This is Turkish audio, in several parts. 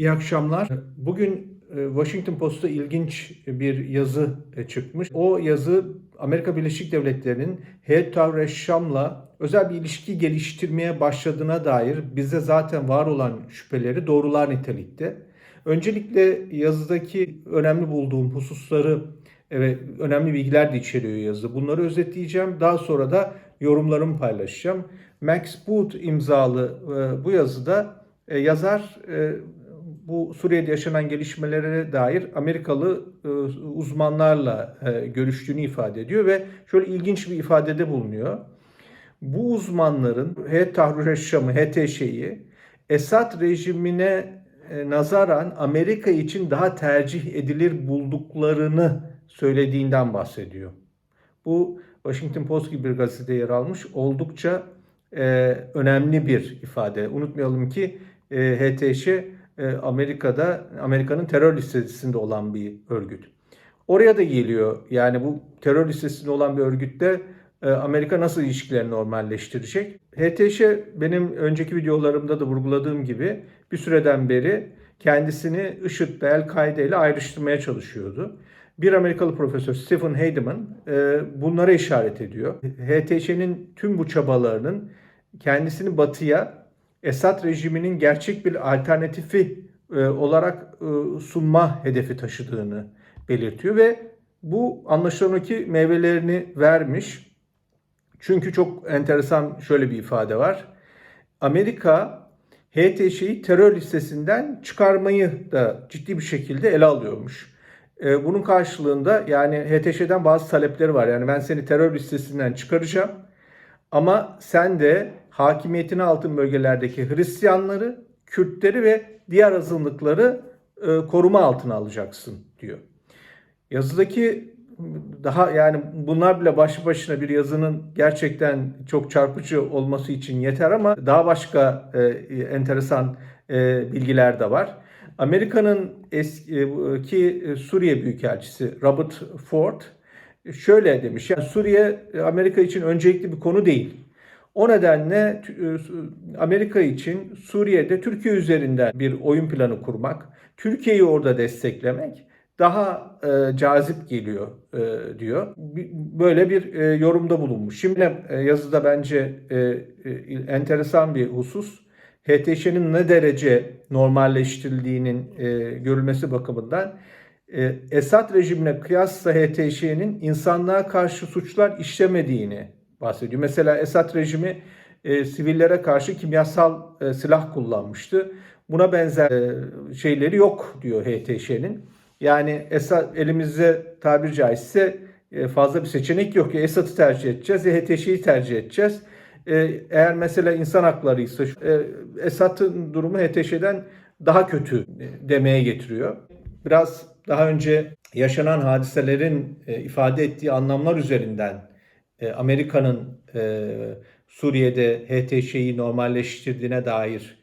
İyi akşamlar. Bugün e, Washington Post'ta ilginç bir yazı e, çıkmış. O yazı Amerika Birleşik Devletleri'nin Heyet Tahrir Şam'la özel bir ilişki geliştirmeye başladığına dair bize zaten var olan şüpheleri doğrular nitelikte. Öncelikle yazıdaki önemli bulduğum hususları ve önemli bilgiler de içeriyor yazı. Bunları özetleyeceğim. Daha sonra da yorumlarımı paylaşacağım. Max Boot imzalı e, bu yazıda yazar bu Suriye'de yaşanan gelişmelere dair Amerikalı e, uzmanlarla e, görüştüğünü ifade ediyor ve şöyle ilginç bir ifadede bulunuyor. Bu uzmanların Heyet Tahrir Şam'ı, HTŞ'yi Esad rejimine e, nazaran Amerika için daha tercih edilir bulduklarını söylediğinden bahsediyor. Bu Washington Post gibi bir gazetede yer almış oldukça e, önemli bir ifade. Unutmayalım ki e, HTŞ Amerika'da Amerika'nın terör listesinde olan bir örgüt. Oraya da geliyor. Yani bu terör listesinde olan bir örgütte e, Amerika nasıl ilişkilerini normalleştirecek? HTŞ benim önceki videolarımda da vurguladığım gibi bir süreden beri kendisini IŞİD ve El-Kaide ile ayrıştırmaya çalışıyordu. Bir Amerikalı profesör Stephen Heidemann e, bunlara işaret ediyor. HTŞ'nin tüm bu çabalarının kendisini batıya Esad rejiminin gerçek bir alternatifi e, olarak e, sunma hedefi taşıdığını belirtiyor ve bu anlaşılan ki meyvelerini vermiş. Çünkü çok enteresan şöyle bir ifade var. Amerika HTŞ'yi terör listesinden çıkarmayı da ciddi bir şekilde ele alıyormuş. E, bunun karşılığında yani HTŞ'den bazı talepleri var. Yani ben seni terör listesinden çıkaracağım. Ama sen de hakimiyetin altın bölgelerdeki Hristiyanları, Kürtleri ve diğer azınlıkları e, koruma altına alacaksın diyor. Yazıdaki daha yani bunlar bile başlı başına bir yazının gerçekten çok çarpıcı olması için yeter ama daha başka e, enteresan e, bilgiler de var. Amerika'nın eski Suriye Büyükelçisi Robert Ford şöyle demiş. Yani Suriye Amerika için öncelikli bir konu değil. O nedenle Amerika için Suriye'de Türkiye üzerinden bir oyun planı kurmak, Türkiye'yi orada desteklemek daha e, cazip geliyor e, diyor. Böyle bir e, yorumda bulunmuş. Şimdi e, yazıda bence e, e, enteresan bir husus. HTŞ'nin ne derece normalleştirildiğinin e, görülmesi bakımından e, Esad rejimine kıyasla HTŞ'nin insanlığa karşı suçlar işlemediğini bahsediyor. Mesela Esad rejimi e, sivillere karşı kimyasal e, silah kullanmıştı. Buna benzer e, şeyleri yok diyor HTŞ'nin. Yani Esad elimizde tabir caizse e, fazla bir seçenek yok. Ya Esad'ı tercih edeceğiz ya HTŞ'yi tercih edeceğiz. E, eğer mesela insan hakları ise e, Esad'ın durumu HTŞ'den daha kötü demeye getiriyor. Biraz daha önce yaşanan hadiselerin ifade ettiği anlamlar üzerinden Amerika'nın Suriye'de HTŞ'yi normalleştirdiğine dair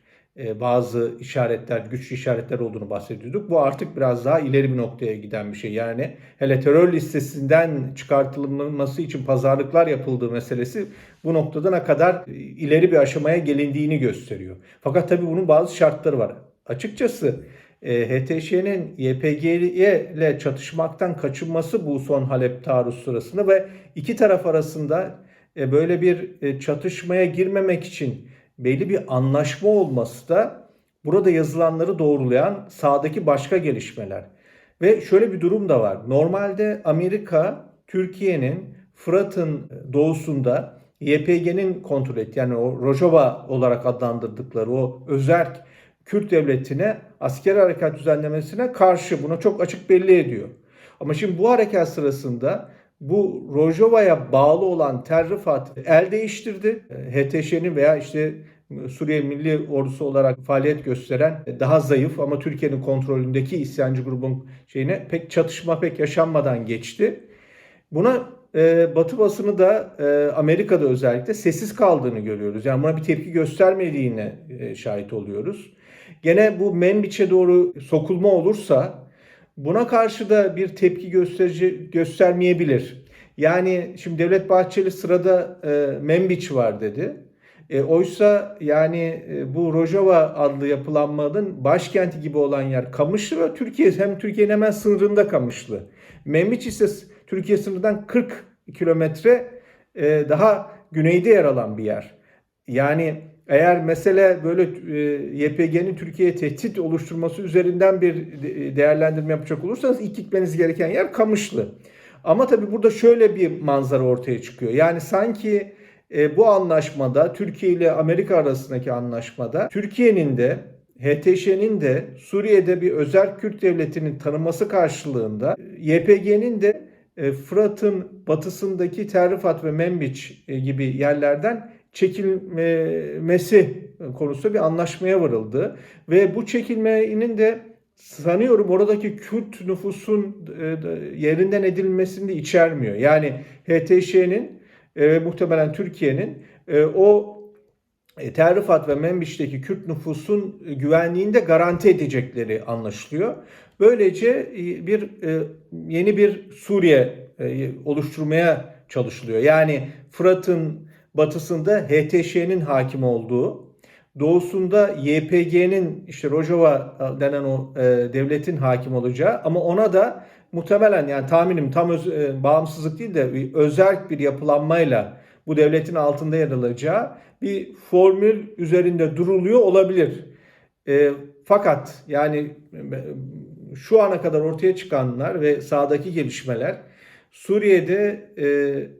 bazı işaretler, güçlü işaretler olduğunu bahsediyorduk. Bu artık biraz daha ileri bir noktaya giden bir şey. Yani hele terör listesinden çıkartılması için pazarlıklar yapıldığı meselesi bu noktada kadar ileri bir aşamaya gelindiğini gösteriyor. Fakat tabii bunun bazı şartları var. Açıkçası HTŞ'nin YPG ile çatışmaktan kaçınması bu son Halep taarruz sırasında ve iki taraf arasında böyle bir çatışmaya girmemek için belli bir anlaşma olması da burada yazılanları doğrulayan sağdaki başka gelişmeler. Ve şöyle bir durum da var. Normalde Amerika Türkiye'nin Fırat'ın doğusunda YPG'nin kontrol ettiği yani o Rojava olarak adlandırdıkları o özerk Kürt devletine askeri harekat düzenlemesine karşı buna çok açık belli ediyor. Ama şimdi bu harekat sırasında bu Rojava'ya bağlı olan Terrifat el değiştirdi. HTŞ'nin veya işte Suriye Milli Ordusu olarak faaliyet gösteren daha zayıf ama Türkiye'nin kontrolündeki isyancı grubun şeyine pek çatışma pek yaşanmadan geçti. Buna e, Batı basını da e, Amerika'da özellikle sessiz kaldığını görüyoruz. Yani buna bir tepki göstermediğine e, şahit oluyoruz. Gene bu Menbiç'e doğru sokulma olursa buna karşı da bir tepki gösterici göstermeyebilir. Yani şimdi Devlet Bahçeli sırada e, Menbiç var dedi. E, oysa yani e, bu Rojava adlı yapılanmanın başkenti gibi olan yer Kamışlı ve Türkiye hem Türkiye'nin hemen sınırında Kamışlı. Membiç ise Türkiye sınırından 40 kilometre e, daha güneyde yer alan bir yer. Yani eğer mesele böyle e, YPG'nin Türkiye'ye tehdit oluşturması üzerinden bir de- değerlendirme yapacak olursanız ilk gitmeniz gereken yer Kamışlı. Ama tabii burada şöyle bir manzara ortaya çıkıyor. Yani sanki e, bu anlaşmada Türkiye ile Amerika arasındaki anlaşmada Türkiye'nin de HTŞ'nin de Suriye'de bir özel Kürt devletinin tanınması karşılığında e, YPG'nin de e, Fırat'ın batısındaki Terrifat ve Menbiç e, gibi yerlerden çekilmesi konusunda bir anlaşmaya varıldı. Ve bu çekilmenin de sanıyorum oradaki Kürt nüfusun e, yerinden edilmesini de içermiyor. Yani HTŞ'nin e, muhtemelen Türkiye'nin e, o Terrifat ve Menbiş'teki Kürt nüfusun güvenliğini de garanti edecekleri anlaşılıyor. Böylece bir yeni bir Suriye oluşturmaya çalışılıyor. Yani Fırat'ın batısında HTŞ'nin hakim olduğu, doğusunda YPG'nin işte Rojava denen o e, devletin hakim olacağı ama ona da muhtemelen yani tahminim tam öz, e, bağımsızlık değil de özel bir yapılanmayla bu devletin altında yer alacağı bir formül üzerinde duruluyor olabilir. E, fakat yani e, şu ana kadar ortaya çıkanlar ve sahadaki gelişmeler Suriye'de e,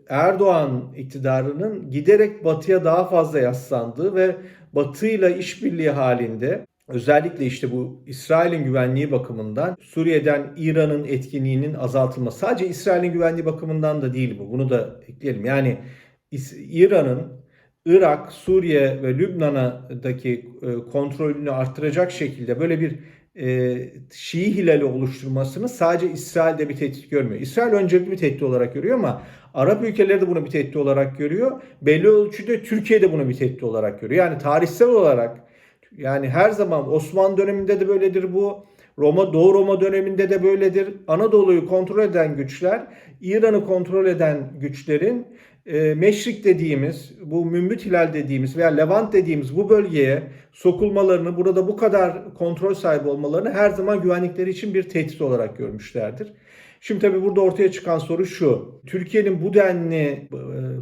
Erdoğan iktidarının giderek batıya daha fazla yaslandığı ve batıyla işbirliği halinde özellikle işte bu İsrail'in güvenliği bakımından Suriye'den İran'ın etkinliğinin azaltılması. Sadece İsrail'in güvenliği bakımından da değil bu. Bunu da ekleyelim. Yani İran'ın Irak, Suriye ve Lübnan'daki e, kontrolünü arttıracak şekilde böyle bir e, Şii hilali oluşturmasını sadece İsrail'de bir tehdit görmüyor. İsrail öncelikli bir tehdit olarak görüyor ama Arap ülkeleri de bunu bir tehdit olarak görüyor. Belli ölçüde Türkiye de bunu bir tehdit olarak görüyor. Yani tarihsel olarak yani her zaman Osmanlı döneminde de böyledir bu. Roma Doğu Roma döneminde de böyledir. Anadolu'yu kontrol eden güçler, İran'ı kontrol eden güçlerin e, Meşrik dediğimiz, bu Mümbit Hilal dediğimiz veya Levant dediğimiz bu bölgeye sokulmalarını, burada bu kadar kontrol sahibi olmalarını her zaman güvenlikleri için bir tehdit olarak görmüşlerdir. Şimdi tabii burada ortaya çıkan soru şu. Türkiye'nin bu denli e,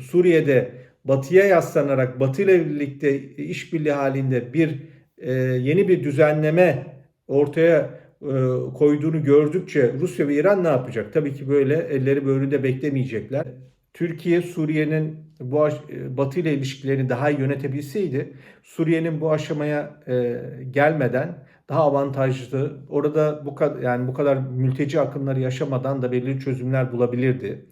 Suriye'de batıya yaslanarak batı ile birlikte işbirliği halinde bir e, yeni bir düzenleme ortaya e, koyduğunu gördükçe Rusya ve İran ne yapacak? Tabii ki böyle elleri böğründe beklemeyecekler. Türkiye Suriye'nin bu e, Batı ile ilişkilerini daha iyi yönetebilseydi Suriye'nin bu aşamaya e, gelmeden daha avantajlı orada bu kadar yani bu kadar mülteci akınları yaşamadan da belirli çözümler bulabilirdi.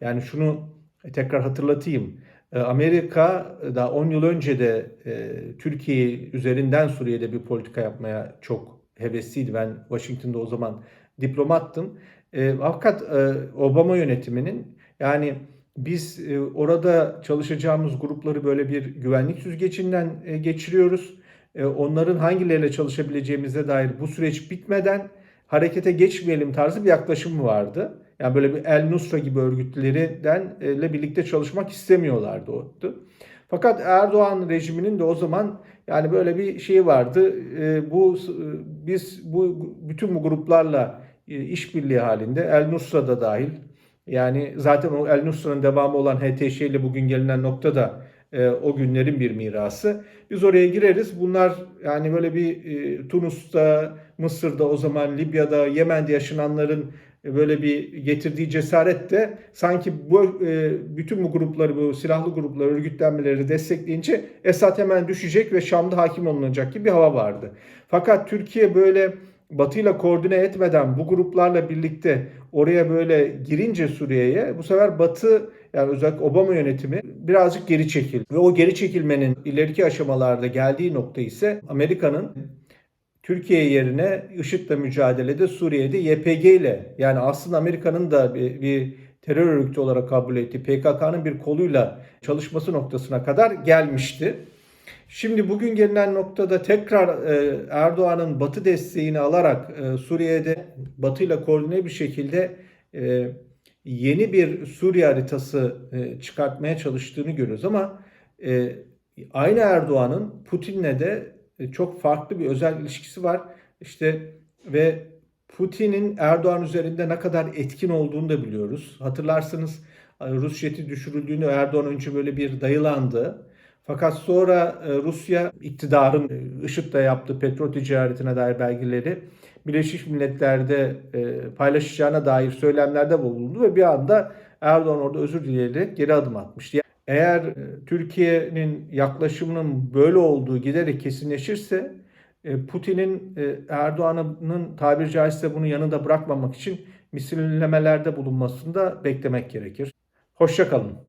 Yani şunu tekrar hatırlatayım. E, Amerika da 10 yıl önce de e, Türkiye üzerinden Suriye'de bir politika yapmaya çok hevesliydi. Ben Washington'da o zaman diplomattım. E, fakat e, Obama yönetiminin yani biz e, orada çalışacağımız grupları böyle bir güvenlik süzgecinden e, geçiriyoruz. E, onların hangileriyle çalışabileceğimize dair bu süreç bitmeden harekete geçmeyelim tarzı bir yaklaşım vardı. Yani böyle bir El Nusra gibi örgütlerden ile birlikte çalışmak istemiyorlardı o. Fakat Erdoğan rejiminin de o zaman yani böyle bir şey vardı. Bu biz bu bütün bu gruplarla işbirliği halinde El Nusra da dahil yani zaten o El Nusra'nın devamı olan HTŞ ile bugün gelinen nokta da e, o günlerin bir mirası. Biz oraya gireriz. Bunlar yani böyle bir e, Tunus'ta, Mısır'da o zaman Libya'da, Yemen'de yaşananların e, böyle bir getirdiği cesaret de sanki bu e, bütün bu grupları, bu silahlı grupları, örgütlenmeleri destekleyince Esad hemen düşecek ve Şam'da hakim olunacak gibi bir hava vardı. Fakat Türkiye böyle Batı ile koordine etmeden bu gruplarla birlikte oraya böyle girince Suriye'ye bu sefer Batı yani özellikle Obama yönetimi birazcık geri çekildi. Ve o geri çekilmenin ileriki aşamalarda geldiği nokta ise Amerika'nın Türkiye yerine IŞİD'le mücadelede Suriye'de YPG ile yani aslında Amerika'nın da bir, bir terör örgütü olarak kabul ettiği PKK'nın bir koluyla çalışması noktasına kadar gelmişti. Şimdi bugün gelinen noktada tekrar e, Erdoğan'ın Batı desteğini alarak e, Suriye'de Batı ile koordine bir şekilde e, yeni bir Suriye haritası çıkartmaya çalıştığını görüyoruz ama aynı Erdoğan'ın Putin'le de çok farklı bir özel ilişkisi var. İşte ve Putin'in Erdoğan üzerinde ne kadar etkin olduğunu da biliyoruz. Hatırlarsınız Rus jeti düşürüldüğünde Erdoğan önce böyle bir dayılandı. Fakat sonra e, Rusya iktidarın e, IŞİD'le yaptığı petrol ticaretine dair belgeleri Birleşmiş Milletler'de e, paylaşacağına dair söylemlerde bulundu ve bir anda Erdoğan orada özür dileyerek geri adım atmıştı. Eğer Türkiye'nin yaklaşımının böyle olduğu giderek kesinleşirse Putin'in Erdoğan'ın tabiri caizse bunu yanında bırakmamak için misillemelerde bulunmasını da beklemek gerekir. Hoşçakalın.